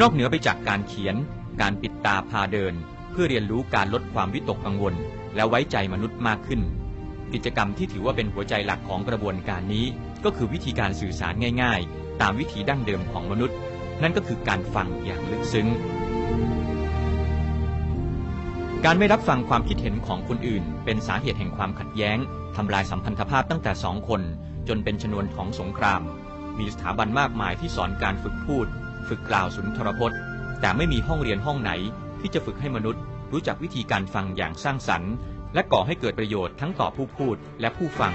นอกเหนือไปจากการเขียน การปิดตาพาเดิน เพื่อเรียนรู้การลดความวิตกกังวล และไว้ใจมนุษย์มากขึ้น กิจกรรมที่ถือว่าเป็นหัวใจหลักของกระบวนการนี้ ก็คือวิธีการสื่อสารง่าย ๆ ตามวิธีดั้งเดิมของมนุษย์ นั่นก็คือการฟังอย่างลึกซึ้ง การไม่รับฟังความคิดเห็นของคนอื่น เป็นสาเหตุแห่งความขัดแย้งทำลายสัมพันธภาพตั้งแต่สองคน จนเป็นชนวนของสงคราม มีสถาบันมากมายที่สอนการฝึกพูด ฝึกกล่าวสุนทรพจน์ แต่ไม่มีห้องเรียนห้องไหนที่จะฝึกให้มนุษย์ รู้จักวิธีการฟังอย่างสร้างสรรค์ และก่อให้เกิดประโยชน์ทั้งต่อผู้พูดและผู้ฟัง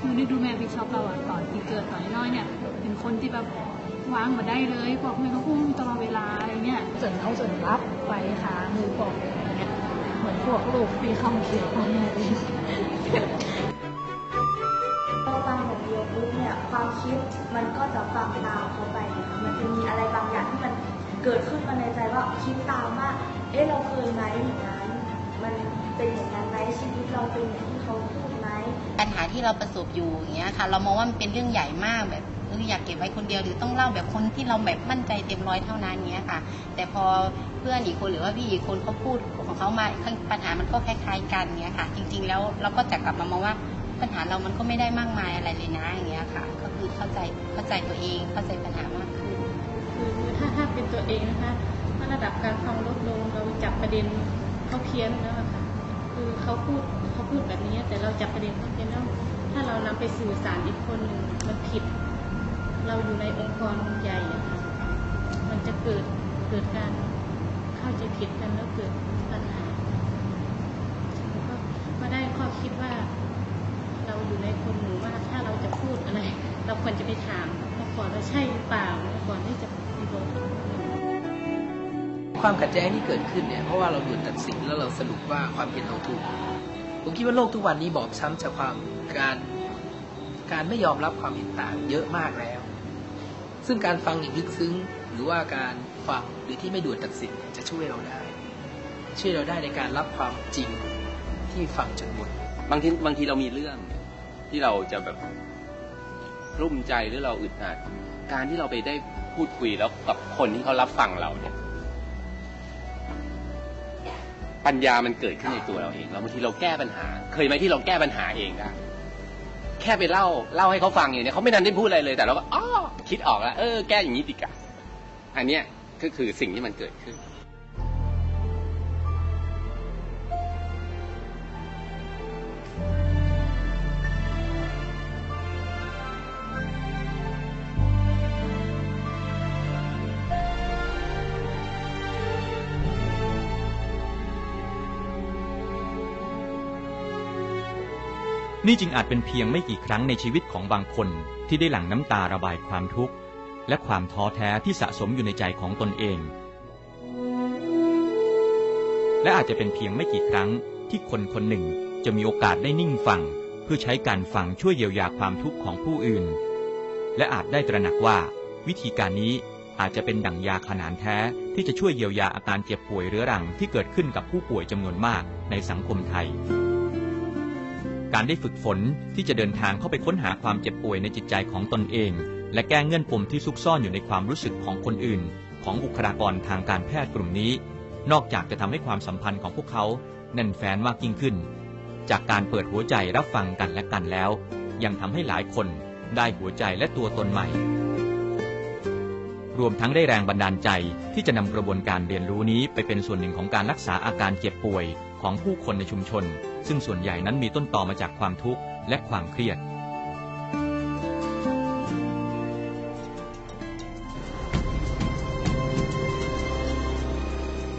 คือนึกดูแม่พี่ชอบเราอะตอนที่เกิดตอนน้อยๆเนี่ยเป็นคนที่แบบวางมาได้เลยบอกแม่ก็อุ้มตลอดเวลาอะไรเงี้ยจนเอาจนรับไว้ค่ะมือบอกอย่างเงี้ยเหมือนพวกลูกมีคำเขียนของแม่เลยพอฟังอย่างเดียวปุ๊บเนี่ยความคิดมันก็จะฟังตามเขาไปนะมันจะมีอะไรบางอย่างที่มันเกิดขึ้นมาในใจว่าคิดตามว่า เอ๊ะเราเคยไหมอย่างนั้น มันเป็นอย่างนั้นไหมชีวิตเราเป็นอย่างที่เขาพูดไหมปัญหาที่เราประสบอยู่อย่างเงี้ยค่ะ เรามองว่ามันเป็นเรื่องใหญ่มากแบบเอออยากเก็บไว้คนเดียวหรือต้องเล่าแบบคนที่เราแบบมั่นใจเต็มร้อยเท่านั้นเงี้ยค่ะ แต่พอเพื่อนอีกคนหรือว่าพี่อีกคนเขาพูดของเขามาปัญหามันก็คล้ายๆกันเงี้ยค่ะ จริง ๆ แล้วเราก็จะกลับมามองว่าปัญหาเรามันก็ไม่ได้มากมายอะไรเลยนะอย่างเงี้ยค่ะก็ คือเข้าใจเข้าใจตัวเองเข้าใจปัญหามากขึ้นคือถ้าถ้าเป็นตัวเองนะคะถ้าระดับการฟังลดลงเราจับประเด็นเขาเพี้ยนแล้วค่ะคือเขาพูดเขาพูดแบบนี้ แต่เราจับประเด็นเขาเพี้ยนแล้วถ้าเรานำไปสื่อสารอีกคนหนึ่งมันผิด เราอยู่ในองค์กรใหญ่อะค่ะมันจะเกิดเกิดการเข้าใจผิดกันแล้วเกิดปัญหาแล้วก็มาได้ข้อคิดว่า เราอยู่ในคนหมู่มากถ้าเราจะพูดอะไร เราควรจะไปถามมาก่อนว่าใช่หรือเปล่าก่อนที่จะมีบทความขัดแย้งที่เกิดขึ้นเนี่ยเพราะว่าเราด่วนตัดสินแล้วเราสรุปว่าความเห็นเราถูกผมคิดว่าโลกทุกวันนี้บอบช้ำจากความการการไม่ยอมรับความเห็นต่างเยอะมากแล้ว ซึ่งการฟังอย่างลึกซึ้ง หรือว่าการฟังหรือที่ไม่ด่วนตัดสินเนี่ยจะช่วยเราได้ ช่วยเราได้ในการรับความจริงที่ฟังจนหมดบางทีบางทีเรามีเรื่องที่เราจะแบบ รุ่มใจหรือเราอึดอัดการที่เราไปได้พูดคุยแล้วกับคนที่เขารับฟังเราเนี่ย ปัญญามันเกิดขึ้นในตัวเราเองแล้วบางทีเราแก้ปัญหา เคยไหมที่เราแก้ปัญหาเองได้แค่ไปเล่าเล่าให้เขาฟังอย่างเนี้ยเขาไม่ทันได้พูดอะไรเลยแต่เราก็อ๋อคิดออกแล้วเออแก้อย่างนี้ดีกว่าอันเนี้ยก็คือสิ่งที่มันเกิดขึ้น นี่จึงอาจเป็นเพียงไม่กี่ครั้งในชีวิตของบางคนที่ได้หลั่งน้ำตาระบายความทุกข์ และความท้อแท้ที่สะสมอยู่ในใจของตนเอง และอาจจะเป็นเพียงไม่กี่ครั้งที่คนคนหนึ่งจะมีโอกาสได้นิ่งฟัง เพื่อใช้การฟังช่วยเยียวยาความทุกข์ของผู้อื่น และอาจได้ตระหนักว่า วิธีการนี้อาจจะเป็นดั่งยาขนานแท้ที่จะช่วยเยียวยาอาการเจ็บป่วยเรื้อรังที่เกิดขึ้นกับผู้ป่วยจำนวนมากในสังคมไทย การได้ฝึกฝนที่จะเดินทางเข้าไปค้นหาความเจ็บป่วยในจิตใจของตนเอง และแก้เงื่อนปมที่ซุกซ่อนอยู่ในความรู้สึกของคนอื่น ของบุคลากรทางการแพทย์กลุ่มนี้ นอกจากจะทำให้ความสัมพันธ์ของพวกเขาแน่นแฟ้นมากยิ่งขึ้น จากการเปิดหัวใจรับฟังกันและกันแล้ว ยังทำให้หลายคนได้หัวใจและตัวตนใหม่ รวมทั้งได้แรงบันดาลใจที่จะนำกระบวนการเรียนรู้นี้ไปเป็นส่วนหนึ่งของการรักษาอาการเจ็บป่วย ของผู้คนในชุมชน ซึ่งส่วนใหญ่นั้นมีต้นตอมาจากความทุกข์และความเครียด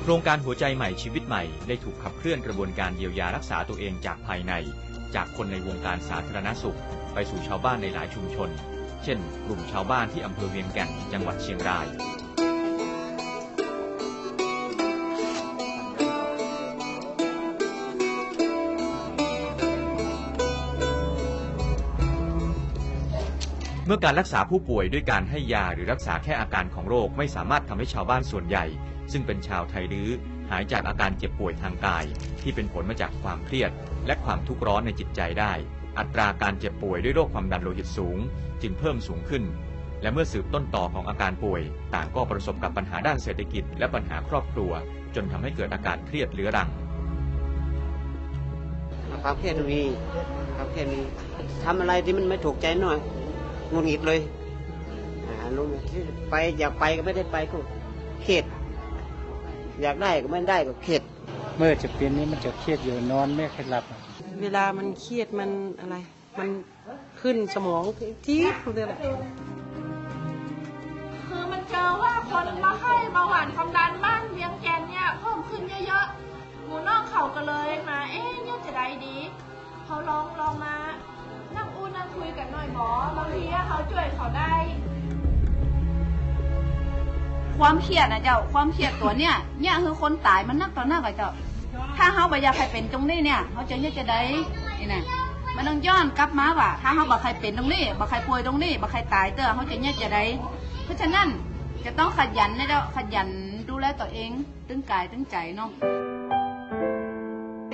โครงการหัวใจใหม่ชีวิตใหม่ได้ถูกขับเคลื่อนกระบวนการเยียวยารักษาตัวเองจากภายใน จากคนในวงการสาธารณสุข ไปสู่ชาวบ้านในหลายชุมชน เช่น กลุ่มชาวบ้านที่อำเภอเวียงแก่นจังหวัดเชียงราย มื่อการรักษาผู้ป่วยด้วยการให้ยาหรือรักษาแค่อาการของโรคไม่สามารถทำให้ชาวบ้านส่วนใหญ่ ซึ่งเป็นชาวไทยรื้อหายจากอาการเจ็บป่วยทางกาย ที่เป็นผลมาจากความเครียด และความทุกข์ร้อนในจิตใจได้ อัตราการเจ็บป่วยด้วยโรคความดันโลหิตสูง จึงเพิ่มสูงขึ้น และเมื่อสืบต้นต่อของอาการป่วย ต่างก็ประสบกับปัญหาด้านเศรษฐกิจ และปัญหาครอบครัว จนทำให้เกิดอาการเครียดเรื้อรังความเครียดมีความเครียดมีทำอะไรที่มันไม่ถูกใจหน่อย งุดหงิดเลยอ่าลุงไปอยากไปก็ไม่ได้ไปก็เครียดอยากได้ก็ไม่ได้ก็เครียดเมื่อจะเป็นนี้มันจะเครียดอยู่นอนไม่ค่อยหลับ เวลามันเครียดมันอะไร มันขึ้นสมองจี๊ดเลยแหละคือมันเจอว่าคนมาให้เบาหวานความดันบ้านเวียงแกนเนี่ยเพิ่มขึ้นเยอะๆหมูนอกเขาก็เลยมา เอ๊ะเนี่ยจะได้ดีเขาลองลองมา นั่งอู้นั่งคุยกันหน่อยหมอบางทีอะเขาช่วยเขาได้ ความเครียดนะเจ้า ความเครียดตัวเนี่ยเนี่ยคือคนตายมันนักต่อหน้ากับเจ้า ถ้าเขาบ่อยากใครเป็นตรงนี้เนี่ยเขาจะเฮ็ดจะได้นี่นะมันต้องย้อนกลับมาว่า ถ้าเขาบ่ใครเป็นตรงนี้บ่ใครป่วยตรงนี้บ่ใครตายเตอเขาจะเฮ็ดจะได้เพราะฉะนั้นจะต้องขยันนะเจ้าขยันดูแลตัวเองตึงกายตึงใจเนาะ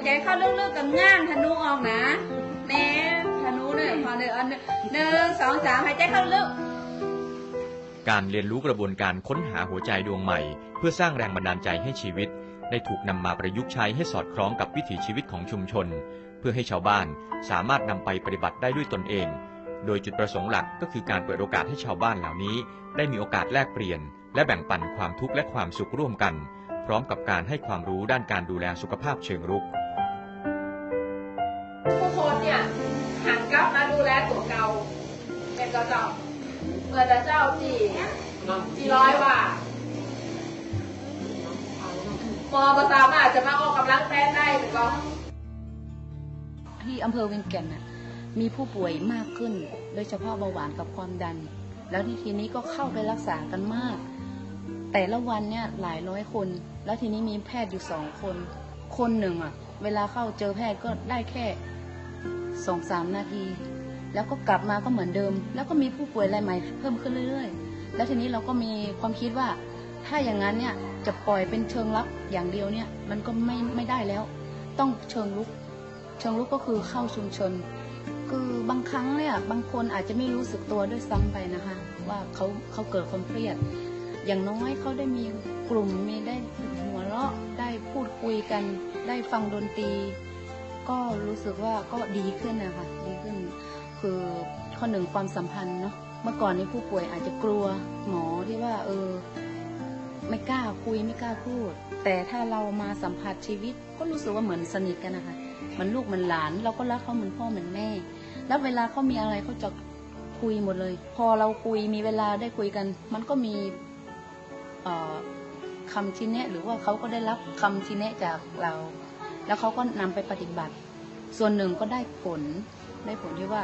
ใจเข้าลึกๆกับง่างธนูออกนะเน่ธนู เนี่ยพอหนึ่งอันหนึ่งสองสามหายใจเข้าลึกการเรียนรู้กระบวนการค้นหาหัวใจดวงใหม่ เพื่อสร้างแรงบันดาลใจให้ชีวิต ได้ถูกนำมาประยุกต์ใช้ให้สอดคล้องกับวิถีชีวิตของชุมชน เพื่อให้ชาวบ้านสามารถนำไปปฏิบัติได้ด้วยตนเอง โดยจุดประสงค์หลักก็คือการเปิดโอกาสให้ชาวบ้านเหล่านี้ ได้มีโอกาสแลกเปลี่ยน และแบ่งปันความทุกข์และความสุขร่วมกัน พร้อมกับการให้ความรู้ด้านการดูแลสุขภาพเชิงรุก เป็นเจ้าเจ้าเมื่อแต่เจ้าจีจีร้อยว่าพอประสามารถจะมาออกกำลังแต้ได้หรือก็ที่อำเภอเวียงแก่นน่ะมีผู้ป่วยมากขึ้น โดยเฉพาะเบาหวานกับความดัน แล้วที่ทีนี้ก็เข้าไปรักษากันมาก แต่ละวันเนี่ยหลายร้อยคน แล้วทีนี้มีแพทย์อยู่สองคน คนหนึ่งอะ เวลาเข้าเจอแพทย์ก็ได้แค่สองสามนาที แล้วก็กลับมาก็เหมือนเดิม แล้วก็มีผู้ป่วยรายใหม่เพิ่มขึ้นเรื่อยๆ แล้วทีนี้เราก็มีความคิดว่า ถ้าอย่างนั้นเนี่ยจะปล่อยเป็นเชิงรับอย่างเดียวเนี่ยมันก็ไม่ไม่ได้แล้ว ต้องเชิงลุก เชิงลุกก็คือเข้าชุมชน คือบางครั้งเนี่ยบางคนอาจจะไม่รู้สึกตัวด้วยซ้ำไปนะคะ ว่าเขาเขาเกิดความเครียด อย่างน้อยเขาได้มีกลุ่มมีได้หัวเราะได้พูดคุยกัน ได้ฟังดนตรี ก็รู้สึกว่าก็ดีขึ้นนะคะดีขึ้น คือข้อหนึ่งความสัมพันธ์เนาะเมื่อก่อนนี้ผู้ป่วยอาจจะกลัวหมอที่ว่า เออ ไม่กล้าคุยไม่กล้าพูด แต่ถ้าเรามาสัมผัสชีวิต ก็รู้สึกว่าเหมือนสนิทกันนะคะเหมันลูกเหมันหลาน เราก็รักเขาเหมือนพ่อเหมือนแม่ แล้วเวลาเขามีอะไรเขาจะคุยหมดเลย พอเราคุยมีเวลาได้คุยกัน มันก็มีออคำชี้แนะหรือว่าเขาก็ได้รับคำชี้แนะจากเรา แล้วเขาก็นำไปปฏิบัติ ส่วนหนึ่งก็ได้ผลได้ผลที่ว่า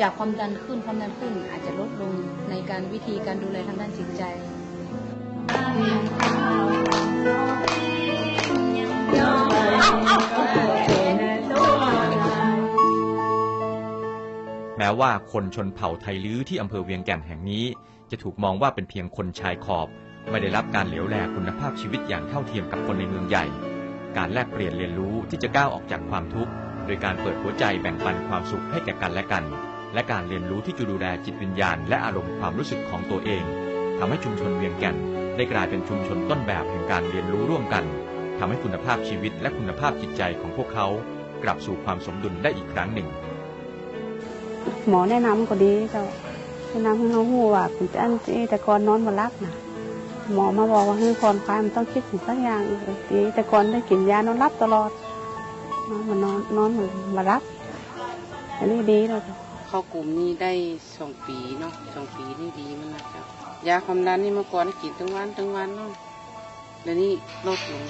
จากความดันขึ้นความดันขึ้นอาจจะลดลงในการวิธีการดูแลทางด้านจิตใจ แม้ว่าคนชนเผ่าไทยลื้อที่อำเภอเวียงแก่นแห่งนี้ จะถูกมองว่าเป็นเพียงคนชายขอบ ไม่ได้รับการเหลียวแลคุณภาพชีวิตอย่างเท่าเทียมกับคนในเมืองใหญ่ การแลกเปลี่ยนเรียนรู้ที่จะก้าวออกจากความทุกข์โดยการเปิดหัวใจแบ่งปันความสุขให้แก่กันและกัน และการเรียนรู้ที่จะดูแลจิตวิญญาณ และอารมณ์ความรู้สึกของตัวเองทำให้ชุมชนเวียงแก่น ได้กลายเป็นชุมชนต้นแบบแห่งการเรียนรู้ร่วมกันทำให้คุณภาพชีวิตและคุณภาพจิตใจของพวกเขา กลับสู่ความสมดุลได้อีกครั้งหนึ่ง หมอแนะนำก็ดีเจ้าแนะนำให้เขาหูว่าเป็นอันที่แต่ก่อนนอนมารับนะหมอมาบอกว่าให้ผ่อนคลายมันต้องคิดถึงสักอย่างดีแต่ก่อนได้กินยานอนรับตลอดนอนมานอนนอนมารับอันนี้ดีแล้วจ้ะ เข้ากลุ่มนี้ได้สองปีเนาะสองปีนี่ดีมันนะจ๊ะยาความดันนี่เมื่อก่อนกินทั้งวันทั้งวันเนาะแล้วนี่ลดลง